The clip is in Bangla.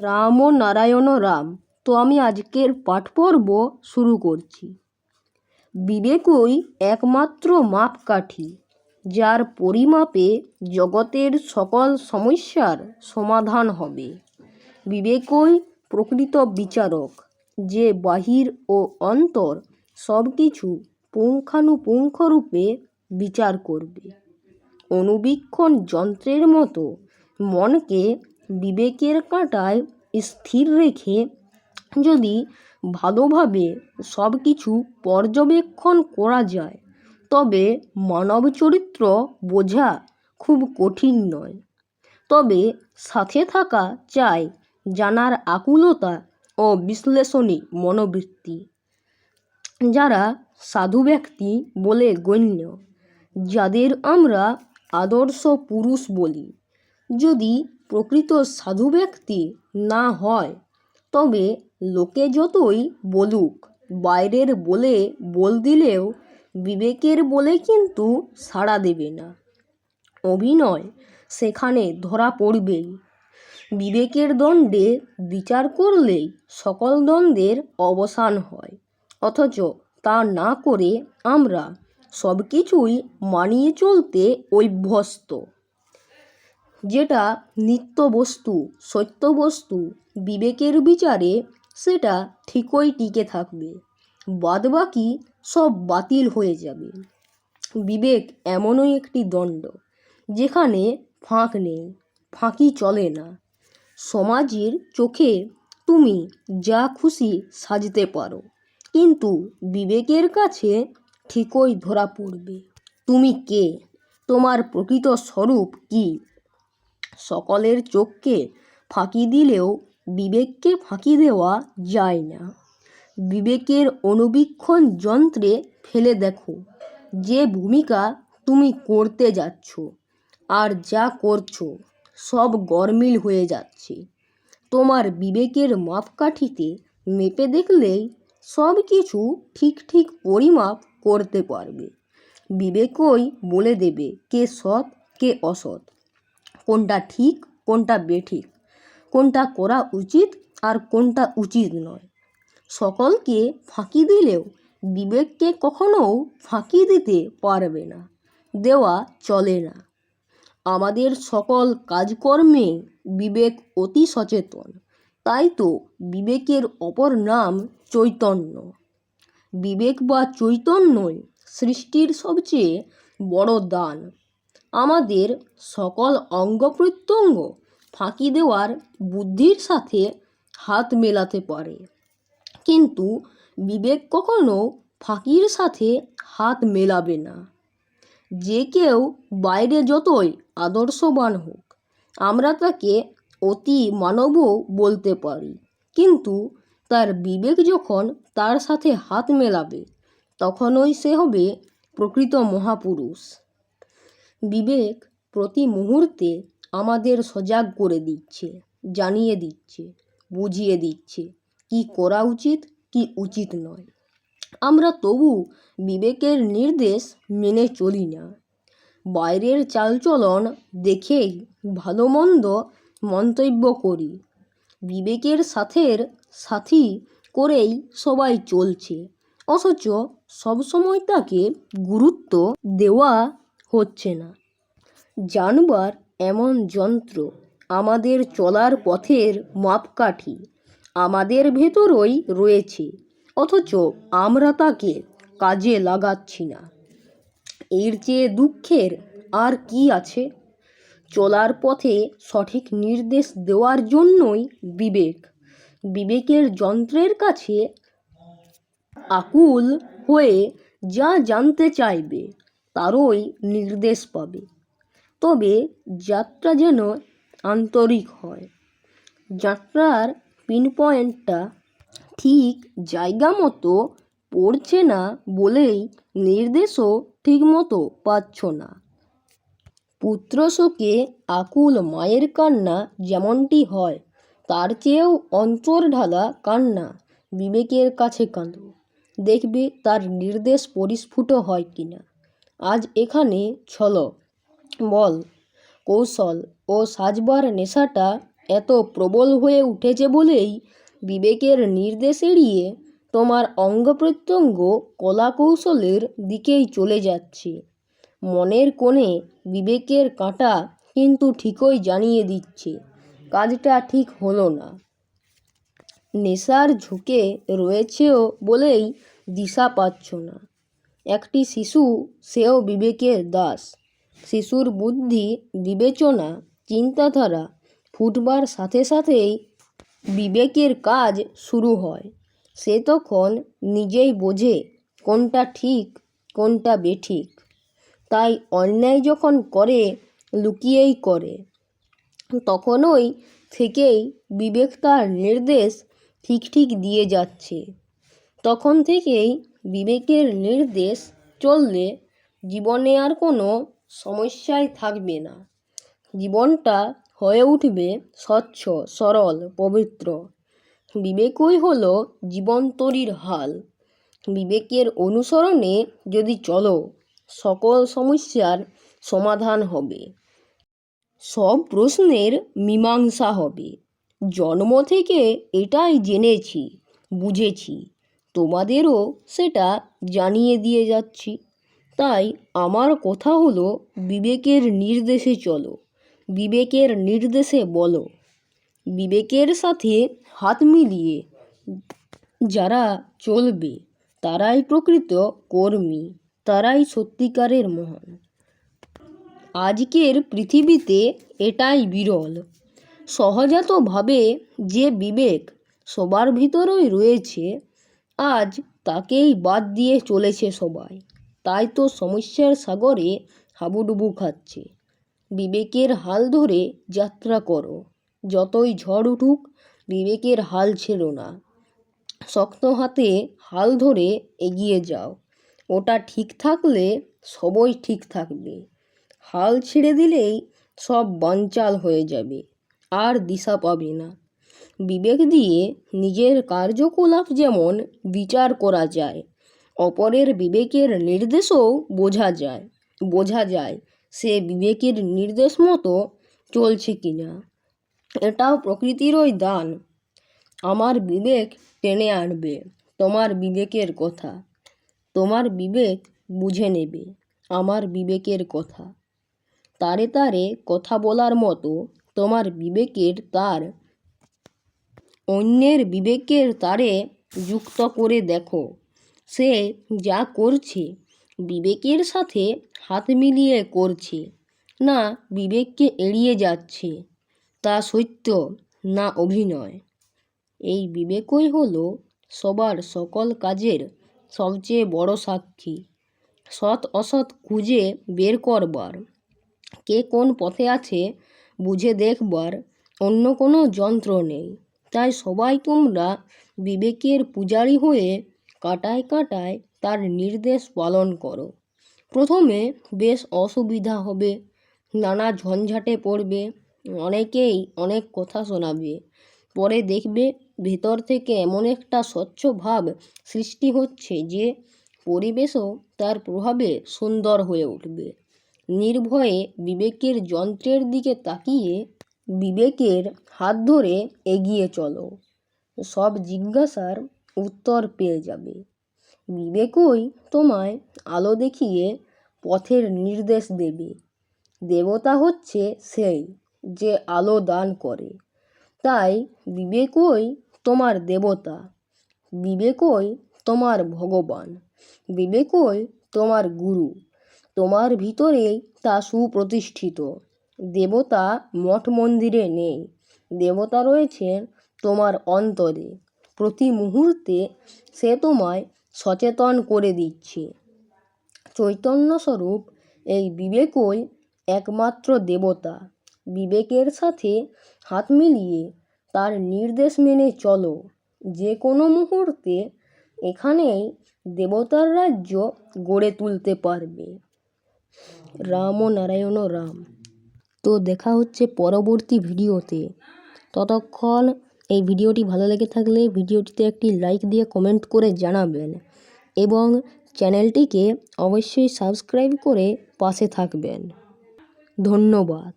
রাম ও নারায়ণ রাম, তো আমি আজকের পাঠ পর্ব শুরু করছি। বিবেকই একমাত্র মাপকাঠি, যার পরিমাপে জগতের সকল সমস্যার সমাধান হবে। বিবেকই প্রকৃত বিচারক, যে বাহির ও অন্তর সব কিছু পুঙ্খানুপুঙ্খরূপে বিচার করবে। অনুবীক্ষণ যন্ত্রের মতো মনকে বিবেকের কাঁটায় স্থির রেখে যদি ভালোভাবে সব কিছু পর্যবেক্ষণ করা যায়, তবে মানব চরিত্র বোঝা খুব কঠিন নয়। তবে সাথে থাকা চাই জানার আকুলতা ও বিশ্লেষণী মনোবৃত্তি। যারা সাধু ব্যক্তি বলে গণ্য, যাদের আমরা আদর্শ পুরুষ বলি যদি প্রকৃত সাধু ব্যক্তি না হয়, তবে লোকে যতই বলুক, বাইরের বলে বল দিলেও বিবেকের বলে কিন্তু সাড়া দেবে না। অভিনয় সেখানে ধরা পড়বেই। বিবেকের দণ্ডে বিচার করলেই সকল দ্বন্দ্বের অবসান হয়। অথচ তা না করে আমরা সব কিছুই মানিয়ে চলতে অভ্যস্ত। যেটা নিত্য বস্তু সত্য বস্তু বিবেকের বিচারে সেটা ঠিকই টিকে থাকবে। বাদবাকি সব বাতিল হয়ে যাবে। বিবেক এমনই একটি দণ্ড, যেখানে ফাঁক নেই, ফাঁকি চলে না। সমাজের চোখে তুমি যা খুশি সাজতে পারো, কিন্তু বিবেকের কাছে ঠিকই ধরা পড়বে। তুমি কে? তোমার প্রকৃত স্বরূপ কী? সকলের চোখকে ফাঁকি দিলেও বিবেককে ফাঁকি দেওয়া যায় না। বিবেকের অনুবীক্ষণ যন্ত্রে ফেলে দেখো, যে ভূমিকা তুমি করতে যাচ্ছ আর যা করছ সব গরমিল হয়ে যাচ্ছে। তোমার বিবেকের মাপকাঠিতে মেপে দেখলেই সব কিছু ঠিক ঠিক পরিমাপ করতে পারবে। বিবেকই বলে দেবে কে সৎ, কে অসৎ। কোনটা ঠিক, কোনটা বেঠিক, কোনটা করা উচিত আর কোনটা উচিত নয়। সকলকে ফাঁকি দিলেও বিবেককে কখনোও ফাঁকি দিতে পারবে না, দেওয়া চলে না। আমাদের সকল কাজকর্মে বিবেক অতি সচেতন, তাই তো বিবেকের অপর নাম চৈতন্য। বিবেক বা চৈতন্যই সৃষ্টির সবচেয়ে বড় দান। আমাদের সকল অঙ্গ প্রত্যঙ্গ ফাঁকি দেওয়ার বুদ্ধির সাথে হাত মেলাতে পারে। কিন্তু বিবেক কখনো ফাঁকির সাথে হাত মেলাবে না। যে কেউ বাইরে যতই আদর্শবান হোক, আমরা তাকে অতি মানবও বলতে পারি। কিন্তু তার বিবেক যখন তার সাথে হাত মেলাবে, তখনই সে হবে প্রকৃত মহাপুরুষ। বিবেক প্রতি মুহূর্তে আমাদের সজাগ করে দিচ্ছে, জানিয়ে দিচ্ছে, বুঝিয়ে দিচ্ছে, কি করা উচিত, কি উচিত নয়। আমরা তবু বিবেকের নির্দেশ মেনে চলি না। বাইরের চালচলন দেখেই ভালো মন্দ মন্তব্য করি। বিবেকের সাথের সাথী করেই সবাই চলছে, অথচ সবসময় তাকে গুরুত্ব দেওয়া হচ্ছে না। জানবার এমন যন্ত্র আমাদের চলার পথের মাপকাঠি আমাদের ভেতরই রয়েছে, অথচ আমরা তাকে কাজে লাগাচ্ছি না। এর চেয়ে দুঃখের আর কি আছে? চলার পথে সঠিক নির্দেশ দেওয়ার জন্যই বিবেক। বিবেকের যন্ত্রের কাছে আকুল হয়ে যা জানতে চাইবে তারই নির্দেশ পাবে। তবে যাত্রা যেন আন্তরিক হয়। যাত্রার পিন পয়েন্টটা ঠিক জায়গা মতো পড়ছে না বলেই নির্দেশও ঠিকমতো পাচ্ছ না। পুত্র শোকে আকুল মায়ের কান্না যেমনটি হয়, তার চেয়েও অন্তর ঢালা কান্না বিবেকের কাছে কাঁদো। দেখবে তার নির্দেশ পরিস্ফুট হয় কিনা। আজ এখানে ছল বল, কৌশল ও সাজবার নেশাটা এত প্রবল হয়ে উঠেছে বলেই বিবেকের নির্দেশ এড়িয়ে তোমার অঙ্গ প্রত্যঙ্গ কলাকৌশলের দিকেই চলে যাচ্ছে। মনের কোণে বিবেকের কাঁটা কিন্তু ঠিকই জানিয়ে দিচ্ছে, কাজটা ঠিক হলো না। নেশার ঝুঁকে রয়েছেও বলেই দিশা পাচ্ছ না। একটি শিশু, সেও বিবেকের দাস। শিশুর বুদ্ধি, বিবেচনা, চিন্তাধারা ফুটবার সাথে সাথেই বিবেকের কাজ শুরু হয়। সে তখন নিজেই বোঝে কোনটা ঠিক, কোনটা বেঠিক। তাই অন্যায় যখন করে, লুকিয়েই করে। তখনই থেকেই বিবেক তার নির্দেশ ঠিক ঠিক দিয়ে যাচ্ছে। তখন থেকেই বিবেকের নির্দেশ চললে জীবনে আর কোনো সমস্যাই থাকবে না। জীবনটা হয়ে উঠবে স্বচ্ছ, সরল, পবিত্র। বিবেকই হলো জীবন্তরীর হাল। বিবেকের অনুসরণে যদি চলো, সকল সমস্যার সমাধান হবে। সব প্রশ্নের মীমাংসা হবে। জন্ম থেকে এটাই জেনেছি, বুঝেছি। তোমাদেরও সেটা জানিয়ে দিয়ে যাচ্ছি। তাই আমার কথা হলো, বিবেকের নির্দেশে চলো। বিবেকের নির্দেশে বলো। বিবেকের সাথে হাত মিলিয়ে যারা চলবে, তারাই প্রকৃত কর্মী, তারাই সত্যিকারের মহান। আজকের পৃথিবীতে এটাই বিরল। সহজাতভাবে যে বিবেক সবার ভিতরেই রয়েছে আজ তাকেই বাদ দিয়ে চলেছে সবাই। তাই তো সমস্যার সাগরে হাবুডুবু খাচ্ছে। বিবেকের হাল ধরে যাত্রা করো। যতই ঝড় উঠুক, বিবেকের হাল ছেড়ো না। শক্ত হাতে হাল ধরে এগিয়ে যাও। ওটা ঠিক থাকলে সবই ঠিক থাকবে। হাল ছেড়ে দিলেই সব বানচাল হয়ে যাবে। আর দিশা পাবে না। বিবেক দিয়ে নিজের কার্যকলাপ যেমন বিচার করা যায়, অপরের বিবেকের নির্দেশও বোঝা যায়। বোঝা যায় সে বিবেকের নির্দেশ মতো চলছে কি না এটাও প্রকৃতিরই দান। আমার বিবেক টেনে আনবে, তোমার বিবেকের কথা। তোমার বিবেক বুঝে নেবে, আমার বিবেকের কথা। তারে তারে কথা বলার মতো তোমার বিবেকের তার অন্যের বিবেকের তারে যুক্ত করে দেখো। সে যা করছে, বিবেকের সাথে হাত মিলিয়ে করছে। না, বিবেককে এড়িয়ে যাচ্ছে, তা সত্য না অভিনয়? এই বিবেকই হলো সবার সকল কাজের সবচেয়ে বড় সাক্ষী। সৎ অসৎ খুঁজে বের করবার। কে কোন পথে আছে বুঝে দেখবার অন্য কোনো যন্ত্র নেই। তাই সবাই তোমরা বিবেকের পূজারী হয়ে কাটায় কাটায় তার নির্দেশ পালন করো। প্রথমে বেশ অসুবিধা হবে, নানা ঝঞ্ঝাটে পড়বে, অনেকেই অনেক কথা শোনাবে। পরে দেখবে ভেতর থেকে এমন একটা স্বচ্ছ ভাব সৃষ্টি হচ্ছে যে পরিবেশও তার প্রভাবে সুন্দর হয়ে উঠবে। নির্ভয়ে বিবেকের যন্ত্রের দিকে তাকিয়ে বিবেকের হাত ধরে এগিয়ে চলো। সব জিজ্ঞাসার উত্তর পেয়ে যাবে। বিবেকই তোমায় আলো দেখিয়ে পথের নির্দেশ দেবে। দেবতা হচ্ছে সেই যে আলো দান করে। তাই বিবেকই তোমার দেবতা। বিবেকই তোমার ভগবান। বিবেকই তোমার গুরু। তোমার ভিতরেই তা সুপ্রতিষ্ঠিত। দেবতা মঠ মন্দিরে নেই। দেবতা রয়েছেন তোমার অন্তরে। প্রতি মুহূর্তে সে তোমায় সচেতন করে দিচ্ছে। চৈতন্যস্বরূপ এই বিবেকই একমাত্র দেবতা। বিবেকের সাথে হাত মিলিয়ে তার নির্দেশ মেনে চলো। যে কোনো মুহূর্তে এখানেই দেবতার রাজ্য গড়ে তুলতে পারবে। রাম ও নারায়ণ রাম। তো দেখা হচ্ছে পরবর্তী ভিডিওতে। ততক্ষণ এই ভিডিওটি ভালো লেগে থাকলে ভিডিওটিতে একটি লাইক দিয়ে কমেন্ট করে জানাবেন এবং চ্যানেলটিকে অবশ্যই সাবস্ক্রাইব করে পাশে থাকবেন। ধন্যবাদ।